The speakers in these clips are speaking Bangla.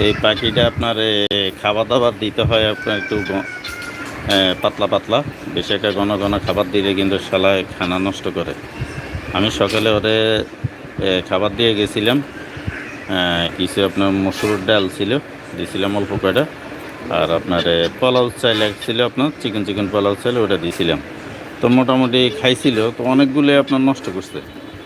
এই পাখিটা আপনার খাবার দাবার দিতে হয় আপনার একটু পাতলা পাতলা। বেশি একটা ঘন ঘন খাবার দিলে কিন্তু শালায় খানা নষ্ট করে। আমি সকালে ওরে খাবার দিয়ে গেছিলাম। কিছু আপনার মসুর ডাল ছিল দিয়েছিলাম অল্প কয়টা। আর আপনার পোলাও চাইল ছিল আপনার, চিকেন চিকেন পোলাও চাইল ওটা দিয়েছিলাম তো মোটামুটি খাইছিল, তো অনেকগুলো আপনার নষ্ট করছে।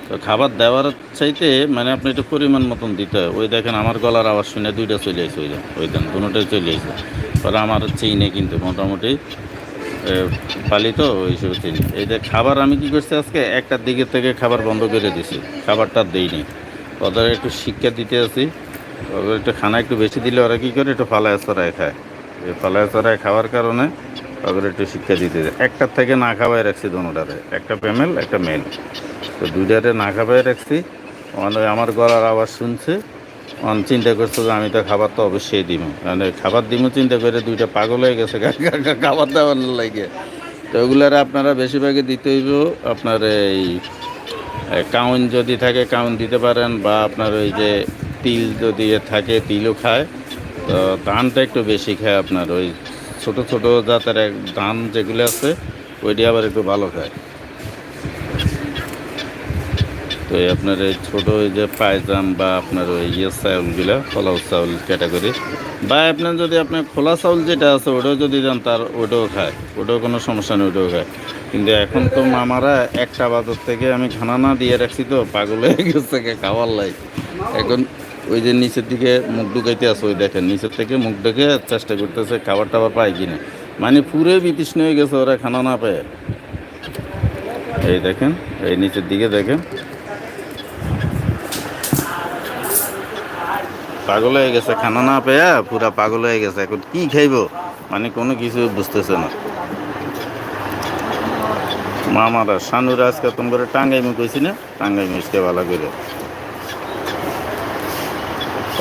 তো খাবার দেওয়ার চাইতে মানে আপনি একটু পরিমাণ মতন দিতে হয়। ওই দেখেন আমার গলার আওয়াজ শুনে দুইটা চলে আসে, ওই ওই দেন দুটোটাই চলে আসে। ওরা আমার চিনে কিন্তু মোটামুটি পালিত ওই সব চিনি এই যে খাবার আমি কি করছি আজকে, একটার দিকে থেকে খাবার বন্ধ করে দিছি, খাবারটা দেইনি। ওদের একটু শিক্ষা দিতে আসি ওদের একটু খানা একটু বেশি দিলে ওরা কী করে, একটু ফালায় চড়ায় খায়। এই ফালায় চড়ায় খাওয়ার কারণে ওদের একটু শিক্ষা দিতে একটার থেকে না খাওয়াই রাখছি দোনোটারে একটা ফেমেল, একটা মেল। তো দুইটারে না খাওয়াই রাখছি। আমার গলার আওয়াজ শুনছে। অন চিন্তা করছে যে আমি তো খাবার তো অবশ্যই দিব। মানে খাবার দিব চিন্তা করে দুইটা পাগল হয়ে গেছে। খাবার দাবার লাগে। তো ওগুলার আপনারা বেশিরভাগই দিতে হইব। আপনার এই কাউন যদি থাকে, কাউন দিতে পারেন বা আপনার ওই যে তিল যদি থাকে, তিলও খায়। তো ধানটা একটু বেশি খায় আপনার। ওই ছোট ছোট জাতের ধান যেগুলো আছে, ওইটি আবার একটু ভালো খায়। তো আপনার এই ছোটো ওই যে পায়জাম বা আপনার ওই ইয়ে চাউলগুলো, পোলাও চাউল ক্যাটাগরি বা আপনার যদি আপনার খোলা চাউল যেটা আছে, ওটাও যদি দেন, তার ওটাও খায়। ওটাও কোনো সমস্যা নেই, ওটাও খায়। কিন্তু এখন তো মামারা একটা বাজার থেকে আমি খানা না দিয়ে রাখছি তো, পাগল হয়ে গেছে খাওয়ার লাই। এখন ওই যে নিচের দিকে মুখ ঢুকাইতে আছে, ওই দেখেন, নিচের থেকে মুখ ঢুকে চেষ্টা করতেছে, খাবার টাবার পায় কিনা মানে পুরো বিতৃষ্ণ হয়ে গেছে, ওরা খানা না পায়। এই দেখেন, এই নিচের দিকে দেখেন। পাগল হয়ে গেছে, খানা না পেয়া পুরা পাগল হয়ে গেছে, এখন কি খাইব? মানে কোনো কিছু বুঝতেছে না। মামারা সানুরা আজকে তুমি করে টাঙ্গাইমু কইছি না? টাঙ্গাইমু আজকে ভালো করে।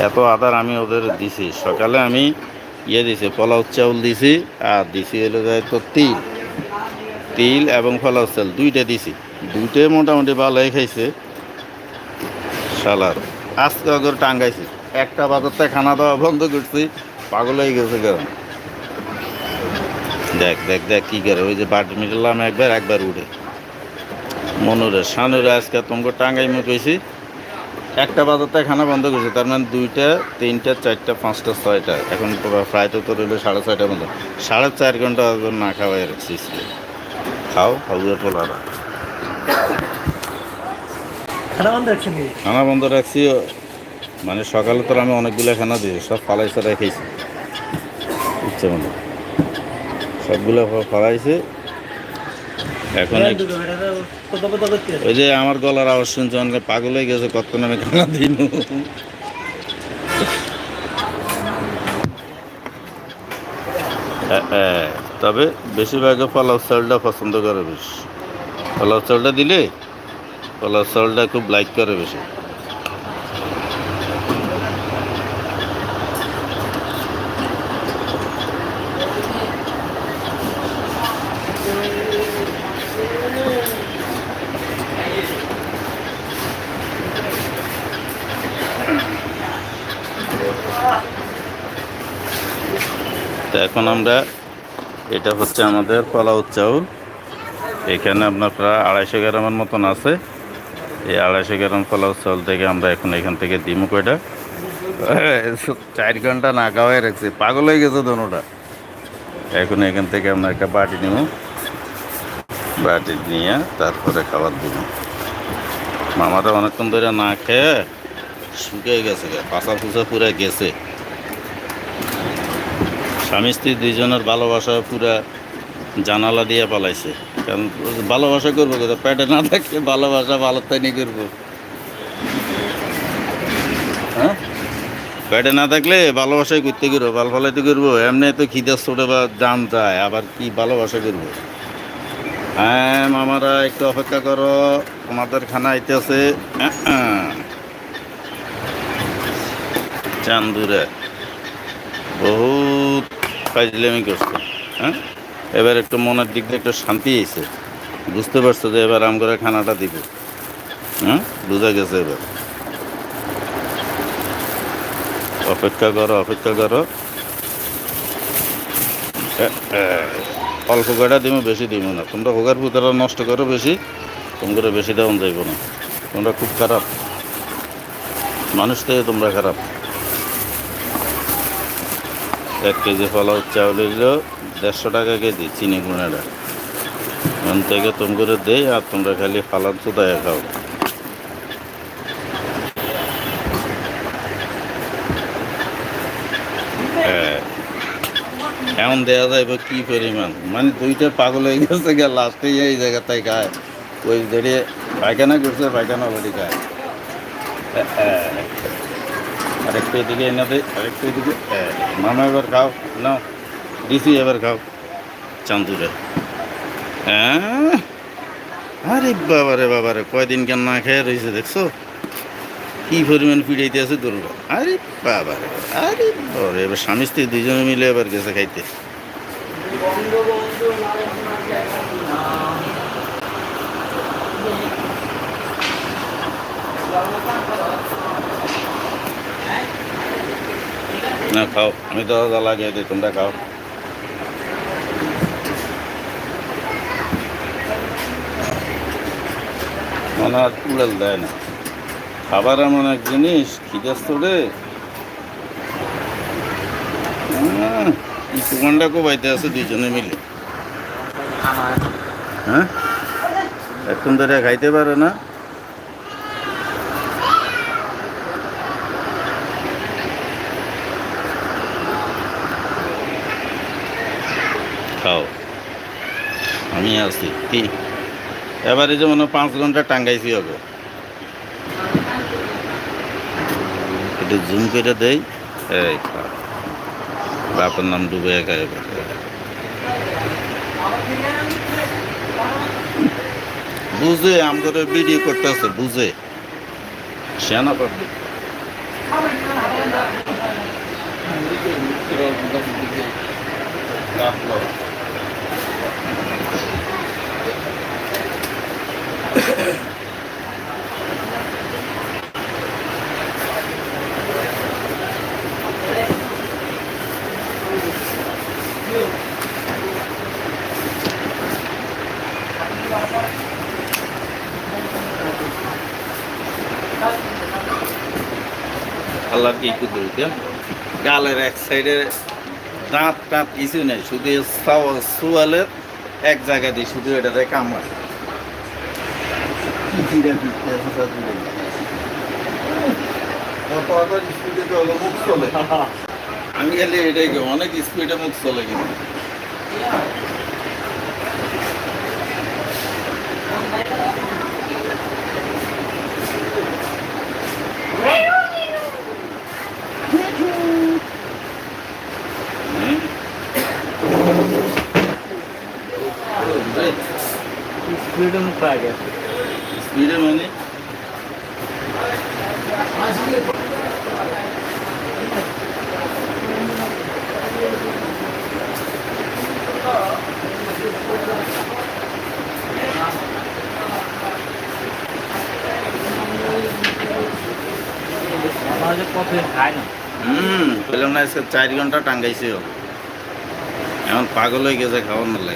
এত আদার আমি ওদের দিছি। সকালে আমি ইয়ে দিছি, পোলাও চাউল দিছি, আর দিছি হলো তো তিল। তিল এবং পোলাও চাউল, দুইটা দিছি। দুইটাই মোটামুটি ভালোই খাইছে। শালার, আজকে ওদের টাঙ্গাইছি। একটা বাজারতে খানা দেওয়া বন্ধ করছি পাগল হয়ে গেছে কেন? দেখ দেখ দেখ কি করে ওই যে বাট মিটালাম একবার একবার উঠে। মনুরে সানুরে আজকে তোমাকে টাঙ্গাই মু কইছি একটা বাজারতে খানা বন্ধ করছে তার মানে দুইটা তিনটা চারটা পাঁচটা ছয়টা। এখন প্রায় তো তোর হইল সাড়ে ছয়টা বন্ধ সাড়ে চার ঘণ্টা না খাওয়াই রাখছিস খাও খাওয়া পোলারা খানা বন্ধ রাখছি? খানা বন্ধ রাখছি মানে সকালে তো আমি অনেকগুলো খানা দিয়েছি সব ফালাই রেখেছি ইচ্ছে মতো সবগুলো ফালাইছে। এখন। ওই যে আমার গলার আওয়াজ শুনছে, অনেকে পাগল হয়ে গেছে, কতক্ষণ আমি খানা দিন তবে বেশিরভাগ পোলাও চাউলটা পছন্দ করে বেশি। পোলাও চাউলটা দিলে, পোলাও চাউলটা খুব লাইক করে বেশি। তো এখন আমরা এটা হচ্ছে আমাদের পোলাও চাউল। এখানে আপনার প্রায় আড়াইশো গ্রামের মতন আছে। এই আড়াইশো গ্রাম পোলাও চাউল থেকে আমরা এখন এখান থেকে দিমু কয়টা? চার ঘণ্টা না খাওয়াই রাখছি। পাগল হয়ে গেছে দোনোটা। এখন এখান থেকে আমরা একটা বাটি নিব। বাটি নিয়ে তারপরে খাবার দিব। মামাটা অনেকক্ষণ ধরে না খেয়ে শুকিয়ে গেছে পাশা ফুসা পুরো গেছে। স্বামী স্ত্রী দুইজনের ভালোবাসা পুরা জানালা দিয়ে পালাইছে। কারণ ভালোবাসা করব কোথাও পেটে না থাকলে ভালোবাসা ভালো তাই করব। হ্যাঁ? পেটে না থাকলে ভালোবাসাই করতে করব, ভালো ফলাইতে করব, এমনি তো খিদার ছোটে বা জান যায়, আবার কি ভালোবাসা করব? হ্যাঁ মামারা একটু অপেক্ষা করো, তোমাদের খানা আইতেছে। চান্দুরে। বহুত ফাইজলামি করছে হ্যাঁ? এবার একটু মনের দিক দিয়ে একটু শান্তি এসে বুঝতে পারছ যে এবার আম করে খানাটা দিব হ্যাঁ? বুঝা গেছে এবার। অপেক্ষা করো অপেক্ষা করো। অল্প কয়টা দিব বেশি দিব না। তোমরা হোগার পুতারা নষ্ট করো বেশি তোমরা বেশি দেওয়া যাইব না। তোমরা খুব খারাপ। মানুষ থেকে তোমরা খারাপ। এক কেজি ফলাও চাউল হইল দেড়শো টাকা কেজি চিনি গুঁড়াটা। ওখান থেকে তোম করে দেই আর তোমরা খালি ফালান চুদায় খাও। হ্যাঁ। এমন দেওয়া যায় বা কি পরিমাণ? মানে দুইটা পাগল হয়ে গেছে গিয়ে লাস্টে এই জায়গাটায় খায়। ওই দাঁড়িয়ে পায়খানা করছে, পায়খানা অলরেডি খায়। হ্যাঁ। আরেকটু এদিকে এনে দে। আরেকটু এদিকে। মামা এবার খাও। নাও দিছি এবার খাও। চান্দুরে। হ্যাঁ? আরে বাবারে বাবারে, কয়দিন কেন না খেয়ে রয়েছে দেখছ? কি পরিমাণ পিড়াইতে আছে গরুরা আরে বাবারে আরে বাবারে, এবার স্বামী স্ত্রী দুজনে মিলে এবার গেছে খাইতে। না, খাও। আমি তো লাগিয়ে দিই, তোমরা খাও। মনে আর উড়াল দেয় না। খাবার এমন এক জিনিস খিদাস্ত রে। সুগন্ধা কোবাইতে আছে দুইজনে মিলে। হ্যাঁ? এখন ধরে খাইতে পারে না খাও আমি আছি কি? এবারে যেমন পাঁচ ঘণ্টা টাঙ্গাইছি হবে। একটু জুম করে দেই। এই বাপের নাম ডুবে একা বুঝে আমাদের ভিডিও করতেছে, বুঝে। সেনা পাবলিক আল্লাহ কি কুদরত গালের এক সাইডে দাঁত টাঁত কিছু নেই, শুধু সোয়ালের এক জায়গা দিয়ে শুধু এটাতে কামড় আমি খালি এটাই অনেক স্পিডে মুখ চলে কিন্তু হুম? স্পিড পাওয়া মানে? হুম আজকে চার ঘণ্টা টাঙ্গাইছে ও। এমন পাগল হয়ে গেছে খাওয়ার না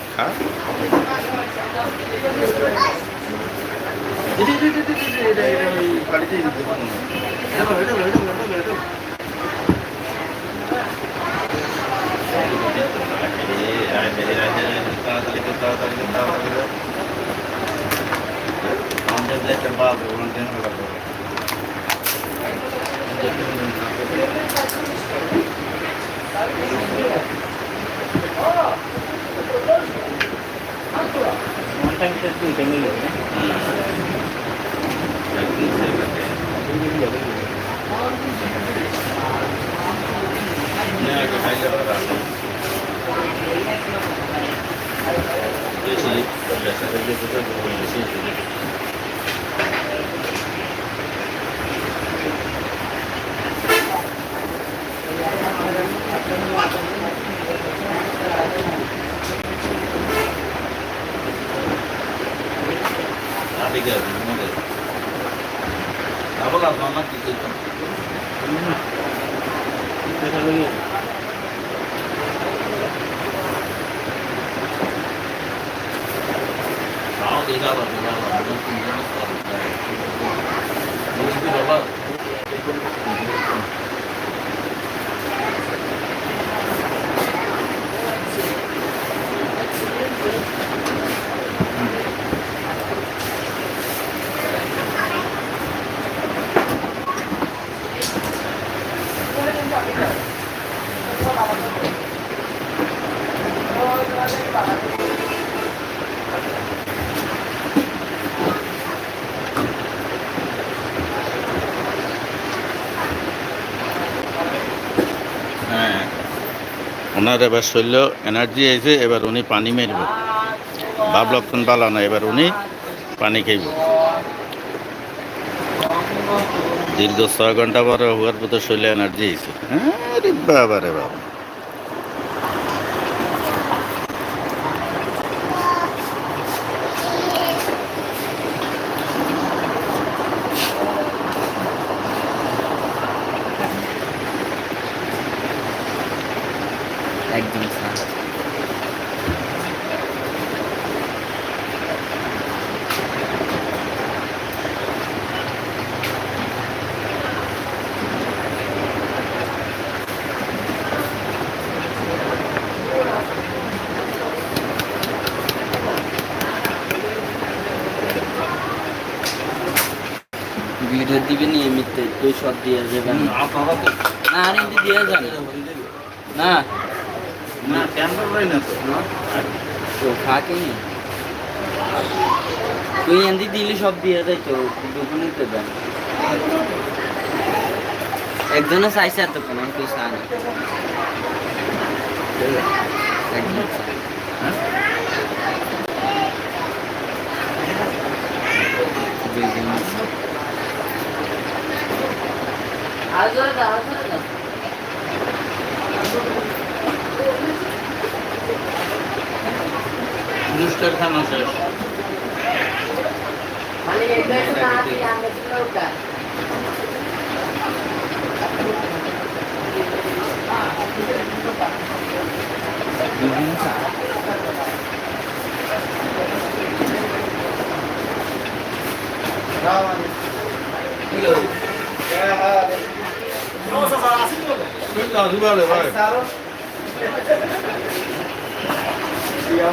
লাগে খা আমাদের দেশের বাবু ওয়ান টাইম শেষ দুইটা ওনার এবার শৈল্য এনার্জি এসে এবার উনি পানি মেরবে। ভাব লক্ষণ পালা না, এবার উনি পানি খাইব। দীর্ঘ ছয় ঘণ্টা পরে হওয়ার পর শৈল্য এনার্জি এসে হ্যাঁ বাবা রে বাবা। দুই শট দিয়ে যাবেন না আর এমনি দিয়ে যান। না। না ক্যান্ডাল না তো? তো থাকে নি তুই এমনি দিলে সব দিয়ে দেয় তো দুপুরে দেবেন একজনে চাইছে এতক্ষণ আমি কেউ চায় না। Hazır da hazır da. Müşterken hazır. Hani evlerine abi yanmasın Clausura le va. Yeah,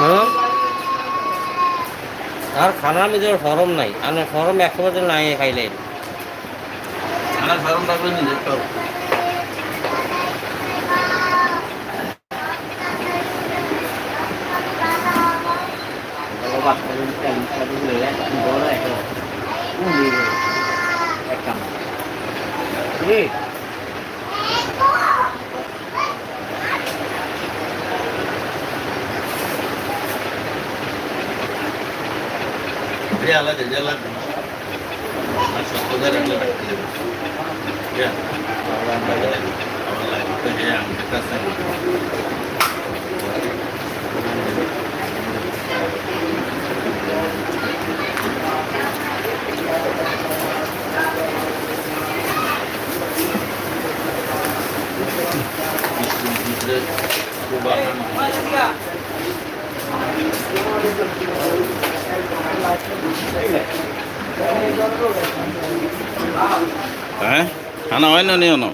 হ্যাঁ আর খানার নিজের সরম নাই আর সরম একশো বছর নাই খাইলে খানা সারণ থাকলে নিজে তো বাবা করে তেল সাথে বলে বড় একটা মুড়ি একটা এই যে আলাদা যে লাগবে আর সত্য করে রাখলে রাখতে দেবে Yeah. আমার লাগবে যে আমি কাছে ভিতরে হ্যাঁ খানা হয় না নিও না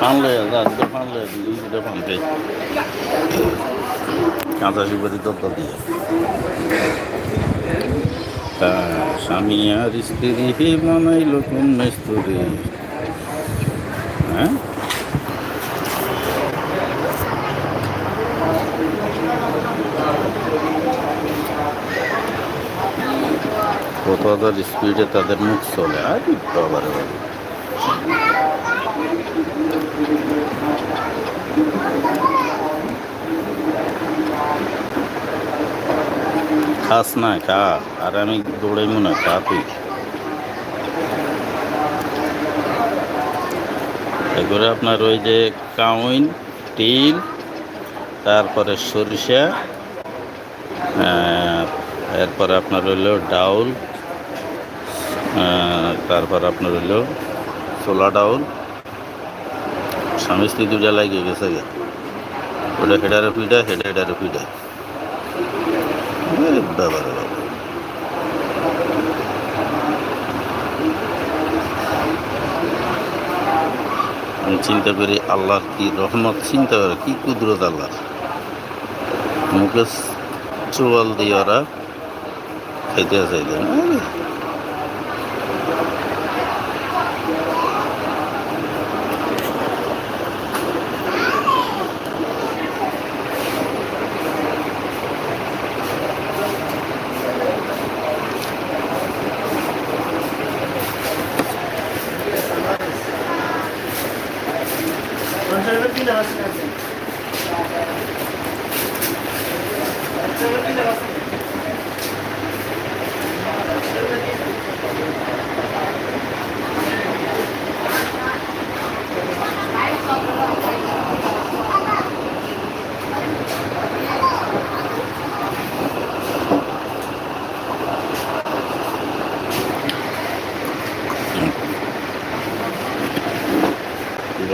পান লয়ে দুটো পান লয়ে দুই দুটো পান খাই কাঁচা সুপারি তা স্বামী আর স্ত্রী বানাইল কোন মিস্ত্রি হ্যাঁ? কত হাজার স্পিডে তাদের মুখ চলে, আর বাবারে বাবা খাস না, খা। আর আমি দৌড়াইমু না, খা তুই। এরপরে আপনার ওই যে কাউইন, তিল, তারপরে সরিষা এরপরে আপনার হইল ডাউল তারপর আপনার হইল ছোলা ডাউল। স্বামী স্ত্রী দুটা লাগিয়ে গেছে ওটা হেডারে পিঠা হেডা হেডারে পিঠা আমি চিন্তা করি আল্লাহর কি রহমত, চিন্তা করে কি কুদরত আল্লাহ মুখে চোয়াল দিয়ে ওরা খাইতে চাইলেন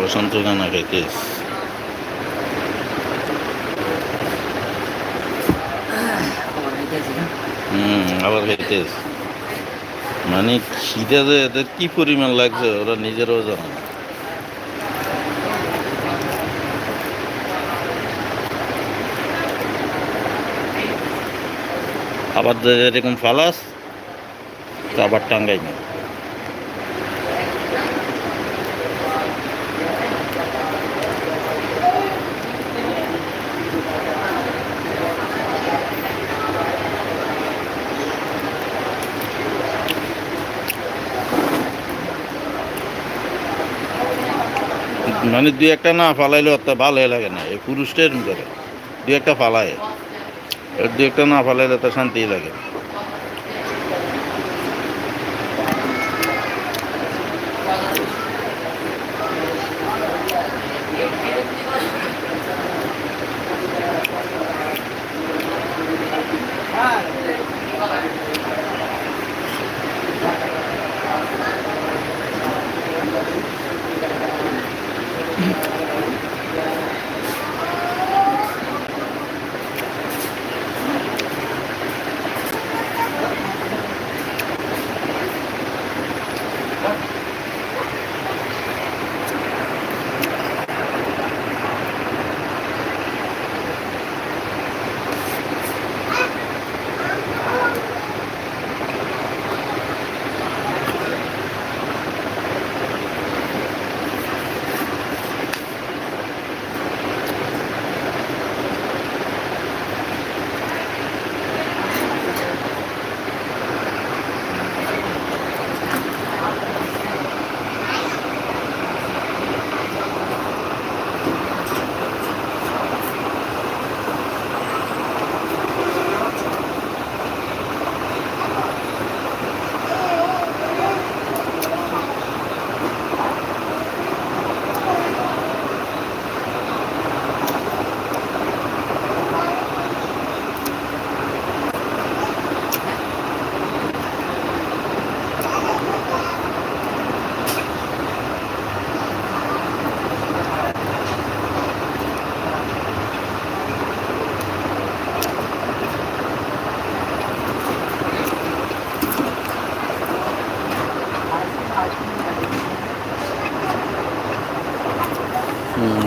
বসন্ত খাইতেস খাইতেছি না হুম, আবার খাইতেস মানে খিদে যে এদের কি পরিমাণ লাগছে, ওরা নিজেরাও জানে না। আবার এরকম ফালাস, তো আবার টাঙ্গাই না মানে দুই একটা না ফালাইলে অত ভালো লাগে না, এই পুরুষটা এরকম করে দুই একটা ফালায়। দুই একটা না ফালাইলে তো শান্তি লাগে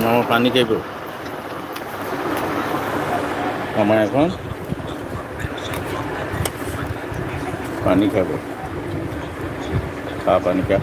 আমার পানি খাইব আমার এখন পানি খাব। খা পানি খা।